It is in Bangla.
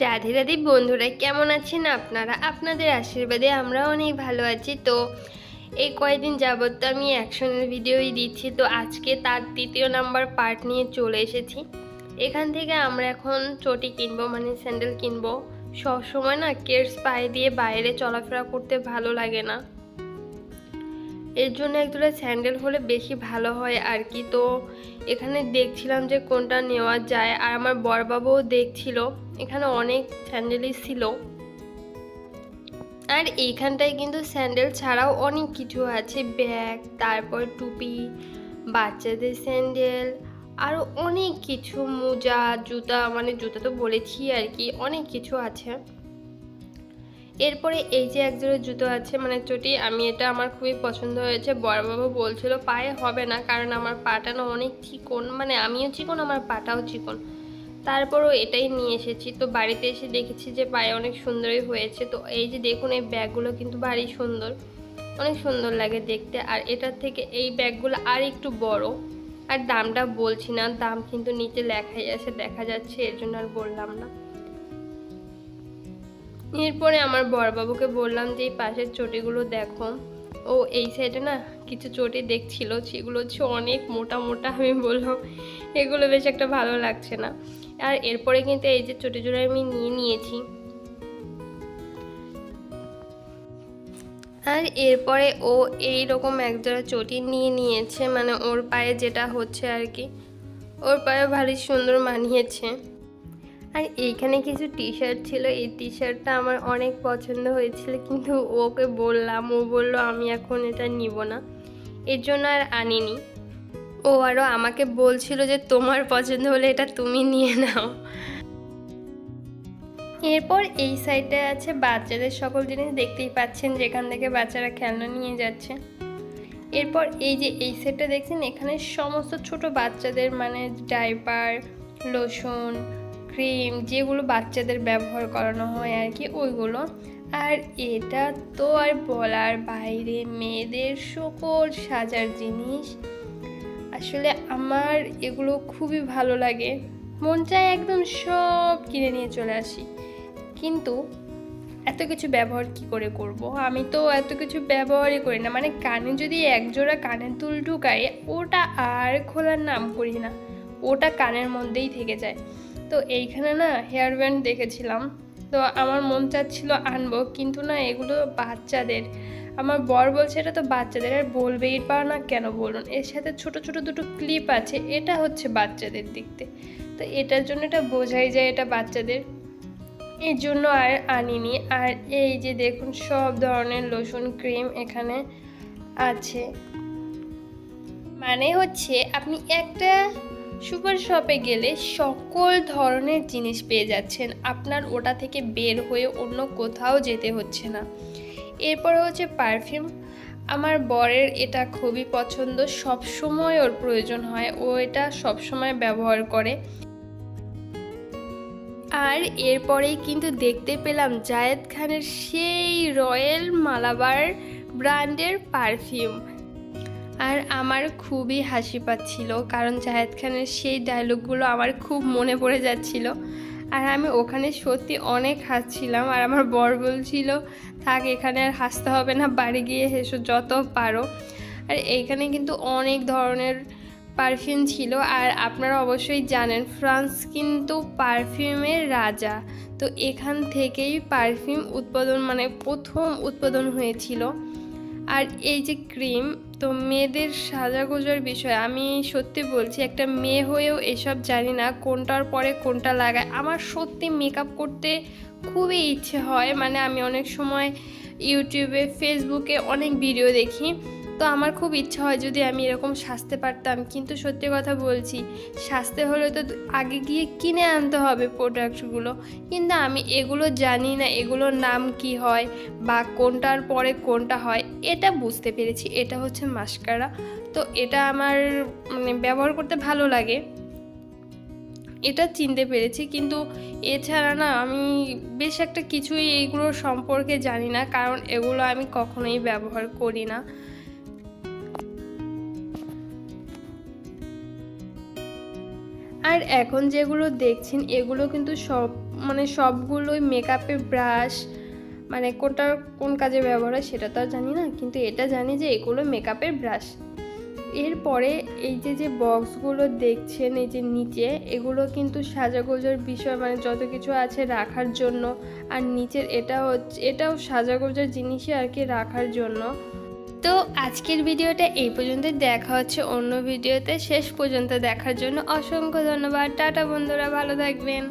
রাধে রাধে বন্ধুরা, কেমন আছেন আপনারা? আপনাদের আশীর্বাদে আমরা অনেক ভালো আছি। তো এই কয়েকদিন যাবত তো আমি অ্যাকশনের ভিডিওই দিচ্ছি। তো আজকে তার তৃতীয় নাম্বার পার্ট নিয়ে চলে এসেছি। এখান থেকে আমরা এখন চটি কিনবো মানে স্যান্ডেল কিনবো। সব সময় না কেটস পায়ে দিয়ে বাইরে চলাফেরা করতে ভালো লাগে না। এর জন্য একজোড়া স্যান্ডেল হলে বেশি ভালো হয় আর কি। তো এখানে দেখছিলাম যে কোনটা নেওয়া যায়। আর আমার বরবাবুও দেখছিল। এখানে অনেক স্যান্ডেলই ছিল। আর এইখানটায় কিন্তু স্যান্ডেল ছাড়াও অনেক কিছু আছে। ব্যাগ, তারপর টুপি, বাচ্চাদের স্যান্ডেল আরও অনেক কিছু, মোজা, জুতা মানে জুতা তো বলেছি আর কি, অনেক কিছু আছে। এরপরে এই যে এক জুতো আছে মানে চটি, আমি এটা আমার খুবই পছন্দ হয়েছে। বড়বাবু বলছিল, পায়ে হবে না, কারণ আমার পাটা না অনেক চিকন মানে আমিও চিকন, আমার পাটাও চিকন। তারপরও এটাই নিয়ে এসেছি। তো বাড়িতে এসে দেখেছি যে পায়ে অনেক সুন্দরই হয়েছে। তো এই যে দেখুন, এই ব্যাগগুলো কিন্তু ভারী সুন্দর। অনেক সুন্দর লাগে দেখতে। আর এটার থেকে এই ব্যাগগুলো আর একটু বড়। আর দামটা বলছি না, দাম কিন্তু নিচে লেখাই আছে, দেখা যাচ্ছে, এর জন্য আর বললাম না। এরপরে আমার বড়বাবুকে বললাম যে, এই পাশের চটিগুলো দেখো। ও এই সাইডে না কিছু চটি দেখছিল, সেগুলো হচ্ছে অনেক মোটা মোটা, আমি বললাম। এগুলো বেশ একটা ভালো লাগছে না। আর এরপরে কিন্তু এই যে চটি জোড়া আমি নিয়ে নিয়েছি। আর এরপরে ও এই রকম একজোড়া চটি নিয়ে নিয়েছে মানে ওর পায়ে যেটা হচ্ছে আর কি, ওর পায়ে ভারী সুন্দর মানিয়েছে। আর এইখানে কিছু টি শার্ট ছিল, এই টি শার্টটা আমার অনেক পছন্দ হয়েছিল, কিন্তু ওকে বললাম, ও বলল, আমি এখন এটা নিব না। এর জন্য আর আনিনি। ও আরও আমাকে বলছিল যে তোমার পছন্দ হলে এটা তুমি নিয়ে নাও। এরপর এই সাইডে আছে বাচ্চাদের সকল জিনিস, দেখতেই পাচ্ছেন যেখান থেকে বাচ্চারা খেলনা নিয়ে যাচ্ছে। এরপর এই যে এই সেটটা দেখছেন, এখানে সমস্ত ছোট বাচ্চাদের মানে ডাইপার, লোশন, ক্রিম যেগুলো বাচ্চাদের ব্যবহার করানো হয় আর কি, ওইগুলো। আর এটা তো আর বলার বাইরে, মেয়েদের সকল সাজার জিনিস আসলে আমার এগুলো খুবই ভালো লাগে। মন চায় একদম সব কিনে নিয়ে চলে আসি। কিন্তু এত কিছু ব্যবহার কি করে করব? আমি তো এত কিছু ব্যবহারই করি না। মানে কানে যদি একজোড়া কানের দুল ঢুকাই, ওটা আর খোলার নাম করি না। ওটা কানের মধ্যেই থেকে যায়। তো এইখানে না হেয়ার ব্যান্ড দেখেছিলাম। তো আমার মন চাচ্ছিল আনব, কিন্তু না এগুলো বাচ্চাদের। আমার বর বলছে, এটা তো বাচ্চাদের, আর বলবেই পা না কেন বলুন? এর সাথে ছোট ছোট দুটো ক্লিপ আছে, এটা হচ্ছে বাচ্চাদের দিকতে তো এটার জন্য এটা বোঝাই যায় এটা বাচ্চাদের। এর জন্য আর আনিনি। আর এই যে দেখুন, সব ধরনের লোশন ক্রিম এখানে আছে। মানে হচ্ছে, আপনি একটা সুপার শপে গেলে সকল ধরনের জিনিস পেয়ে যাচ্ছেন। আপনার ওটা থেকে বের হয়ে অন্য কোথাও যেতে হচ্ছে না। এরপরে হচ্ছে পারফিউম। আমার বরের এটা খুবই পছন্দ। সব সময় ওর প্রয়োজন হয়। ও এটা সব সময় ব্যবহার করে। আর এরপরেই কিন্তু দেখতে পেলাম জায়েদ খানের সেই রয়্যাল মালাবার ব্র্যান্ডের পারফিউম। আর আমার খুবই হাসি পাচ্ছিল। কারণ জাহেদ খানের সেই ডায়লগগুলো আমার খুব মনে পড়ে যাচ্ছিল। আর আমি ওখানে সত্যি অনেক হাসছিলাম। আর আমার বর বলছিল, থাক, এখানে আর হাসতে হবে না, বাড়ি গিয়ে হেসো যত পারো। আর এইখানে কিন্তু অনেক ধরনের পারফিউম ছিল। আর আপনারা অবশ্যই জানেন, ফ্রান্স কিন্তু পারফিউমের রাজা। তো এখান থেকেই পারফিউম উৎপাদন মানে প্রথম উৎপাদন হয়েছিল। আর এই যে ক্রিম তো মেয়েদের সাজাগোজার বিষয় আমি সত্যি বলছি, একটা মেয়ে হয়েও এসব জানি না, কোনটার পরে কোনটা লাগায়। আমার সত্যি মেকআপ করতে খুবই ইচ্ছে হয় মানে আমি অনেক সময় ইউটিউবে ফেসবুকে অনেক ভিডিও দেখি। তো আমার খুব ইচ্ছা হয় যদি আমি এরকম সাজতে পারতাম। কিন্তু সত্যি কথা বলছি, সাজতে হলে তো আগে গিয়ে কিনে আনতে হবে প্রোডাক্টগুলো কিন্তু আমি এগুলো জানি না, এগুলোর নাম কি হয় বা কোনটার পরে কোনটা হয়। এটা বুঝতে পেরেছি, এটা হচ্ছে মাস্কারা তো এটা আমার মানে ব্যবহার করতে ভালো লাগে। এটা চিনতে পেরেছি, কিন্তু এছাড়া না আমি বেশ একটা কিছুই এইগুলো সম্পর্কে জানি না, কারণ এগুলো আমি কখনোই ব্যবহার করি না। আর এখন যেগুলো দেখছেন, এগুলো কিন্তু সব মানে সবগুলোই মেকআপের ব্রাশ মানে কোনটা কোন কাজে ব্যবহার হয় সেটা তো আর জানি না, কিন্তু এটা জানি যে এগুলো মেকআপের ব্রাশ এরপরে এই যে যে বক্সগুলো দেখছেন, এই যে নিচে, এগুলো কিন্তু সাজাগোজার বিষয় মানে যত কিছু আছে রাখার জন্য। আর নিচের এটা হচ্ছে, এটাও সাজাগোজার জিনিসই আর কি রাখার জন্য। তো আজকের ভিডিওটা এই পর্যন্ত, দেখা হচ্ছে অন্য ভিডিওতে। শেষ পর্যন্ত দেখার জন্য অসংখ্য ধন্যবাদ। টাটা বন্ধুরা, ভালো থাকবেন।